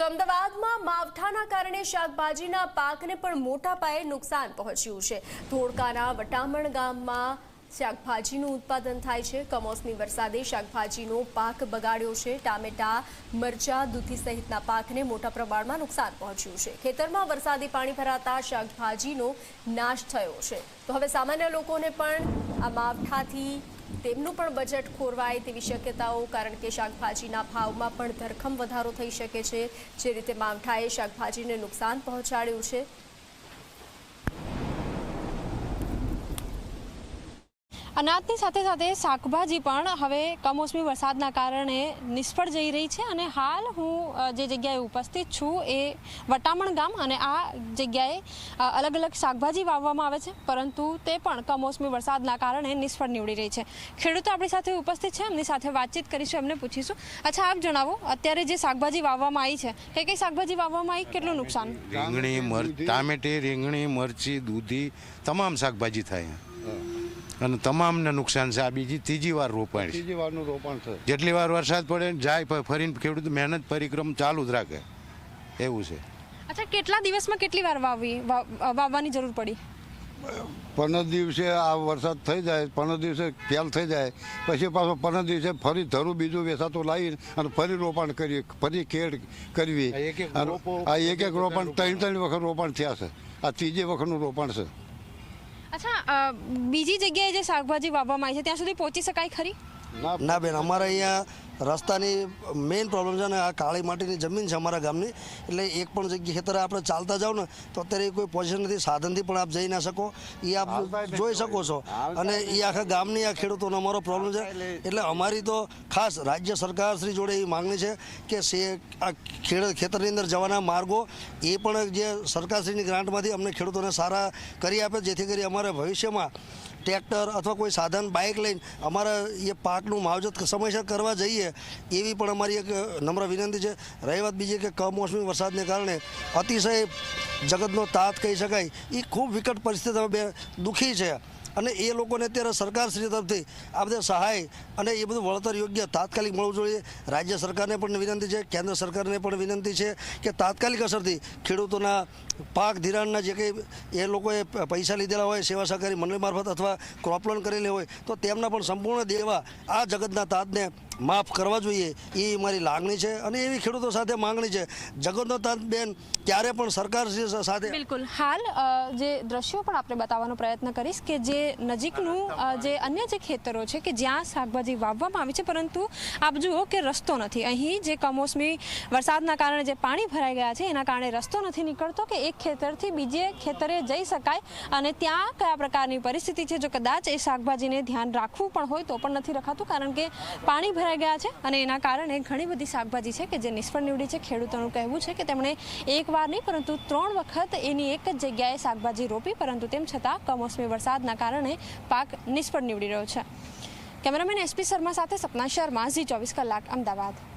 તો અમદાવાદમાં માવઠાના કારણે શાકભાજીના પાકને પણ મોટા પાયે નુકસાન પહોંચ્યું છે. ધોળકાના વટામણ ગામમાં શાકભાજીનું ઉત્પાદન થાય છે. કમોસમી વરસાદે શાકભાજીનો પાક બગાડ્યો છે. ટામેટા, મરચા, દૂધી સહિતના પાકને મોટા પ્રમાણમાં નુકસાન પહોંચ્યું છે. ખેતરમાં વરસાદી પાણી ભરાતા શાકભાજીનો નાશ થયો છે. તો હવે સામાન્ય લોકોને પણ આ માવઠાથી તેમનું પણ બજેટ ખોરવાય તેવી શક્યતાઓ, કારણ કે શાકભાજીના ભાવમાં પણ ધરખમ વધારો થઈ શકે છે. જે રીતે માવઠાએ શાકભાજીને નુકસાન પહોંચાડ્યું છે. અનાજની સાથે સાથે શાકભાજી પણ હવે કમોસમી વરસાદના કારણે નિષ્ફળ જઈ રહી છે અને હાલ હું જે જગ્યાએ ઉપસ્થિત છું એ વટામણ ગામ અને આ જગ્યાએ અલગ અલગ શાકભાજી વાવવામાં આવે છે પરંતુ તે પણ કમોસમી વરસાદના કારણે નિષ્ફળ નીવડી રહી છે. ખેડૂતો આપણી સાથે ઉપસ્થિત છે એમની સાથે વાતચીત કરીશું એમને પૂછીશું. અચ્છા આપ જણાવો અત્યારે જે શાકભાજી વાવવામાં આવી છે કઈ કઈ શાકભાજી વાવવામાં આવી કેટલું નુકસાન? રીંગણી ટામેટી રીંગણી મરચી દૂધી તમામ શાકભાજી થાય અને તમામને નુકસાન છે. આ બીજી ત્રીજી વાર રોપાણ ત્રીજી વારનું રોપણ છે. જેટલી વાર વરસાદ પડે ને જાય ફરીને ખેડૂત મહેનત પરિક્રમ ચાલુ જ રાખે. એવું છે. અચ્છા કેટલા દિવસમાં કેટલી વાર વાવવી વાવ- વાવવાની જરૂર પડી? પંદર દિવસે આ વરસાદ થઈ જાય પંદર દિવસે ફેલ થઈ જાય. પછી પાછો પંદર દિવસે ફરી ધરું બીજું વેસાતું લાવી અને ફરી રોપણ કરીએ ફરી ખેડ કરવી. આ એક એક અને રોપો આ એક એક રોપણ ત્રણ ત્રણ વખત રોપણ થયા છે. આ ત્રીજી વખતનું રોપણ છે. અચ્છા બીજી જગ્યાએ જે શાકભાજી વાવવામાં આવી છે, ત્યાં સુધી પહોંચી શકાય ખરી? ના બેન, અમારે અહીંયા રસ્તાની મેઇન પ્રોબ્લેમ છે ને આ કાળી માટીની જમીન છે અમારા ગામની. એટલે એક પણ જગ્યા ખેતરે આપણે ચાલતા જાઓ ને તો અત્યારે કોઈ પોઝિશન નથી. સાધનથી પણ આપ જઈ ના શકો. એ આપ જોઈ શકો છો. અને એ આખા ગામની આ ખેડૂતોનો અમારો પ્રોબ્લેમ છે. એટલે અમારી તો ખાસ રાજ્ય સરકાર શ્રી જોડે એ માંગણી છે કે સે આ ખેડ ખેતરની અંદર જવાના માર્ગો એ પણ જે સરકારશ્રીની ગ્રાન્ટમાંથી અમને ખેડૂતોને સારા કરી આપે જેથી કરી અમારે ભવિષ્યમાં ટ્રેક્ટર અથવા કોઈ સાધન બાઇક લઈને અમારા એ પાકનું માવજત સમયસર કરવા જઈએ એવી પણ અમારી એક નમ્ર વિનંતી છે. રહી વાત બીજી કે કમોસમી વરસાદને કારણે અતિશય જગતનો તાત કહી શકાય. એ ખૂબ વિકટ પરિસ્થિતિ બે દુઃખી છે. અને એ લોકોને અત્યારે સરકારશ્રી તરફથી આ બધા સહાય અને એ બધું વળતર યોગ્ય તાત્કાલિક મળવું જોઈએ. રાજ્ય સરકારને પણ વિનંતી છે, કેન્દ્ર સરકારને પણ વિનંતી છે કે તાત્કાલિક અસરથી ખેડૂતોના પાક ધિરાણના જે કંઈ એ લોકોએ પૈસા લીધેલા હોય, સેવા સહકારી મંડળ મારફત અથવા ક્રોપલોન કરેલી હોય, તો તેમના પણ સંપૂર્ણ દેવા આ જગતના તાતને માફ કરવા જોઈએ. એ મારી લાગણી છે અને એવી ખેડૂતો સાથે માંગણી છે. જગતનો તાત બેન ક્યારે પણ સરકાર સાથે બિલકુલ. હાલ જે દ્રશ્યો પણ આપણે બતાવવાનો પ્રયત્ન કરીશ કે જે નજીકનું જે અન્ય જે ખેતરો છે કે જ્યાં શાકભાજી વાવવામાં આવી છે, પરંતુ આપ જુઓ કે રસ્તો નથી. અહીં જે કમોસમી વરસાદના કારણે જે પાણી ભરાઈ ગયા છે, એના કારણે રસ્તો નથી નીકળતો કે એક ખેતરથી બીજે ખેતરે જઈ શકાય અને ત્યાં કયા પ્રકારની પરિસ્થિતિ છે? જો કદાચ એ શાકભાજીને ધ્યાન રાખવું પણ હોય તો પણ નથી રખાતું, કારણ કે પાણી ભરાઈ ગયા છે અને એના કારણે ઘણી બધી શાકભાજી છે કે જે નિષ્ફળ નીવડી છે. ખેડૂતોનું કહેવું છે કે તેમણે એક વાર નહીં, પરંતુ ત્રણ વખત એની એક જ જગ્યાએ શાકભાજી રોપી, પરંતુ તેમ છતાં કમોસમી વરસાદના કારણે પાક નિષ્ફળ નીવડી રહ્યો છે. કેમેરામેન એસપી શર્મા સાથે સપના શર્મા, ઝી ચોવીસ કલાક, અમદાવાદ.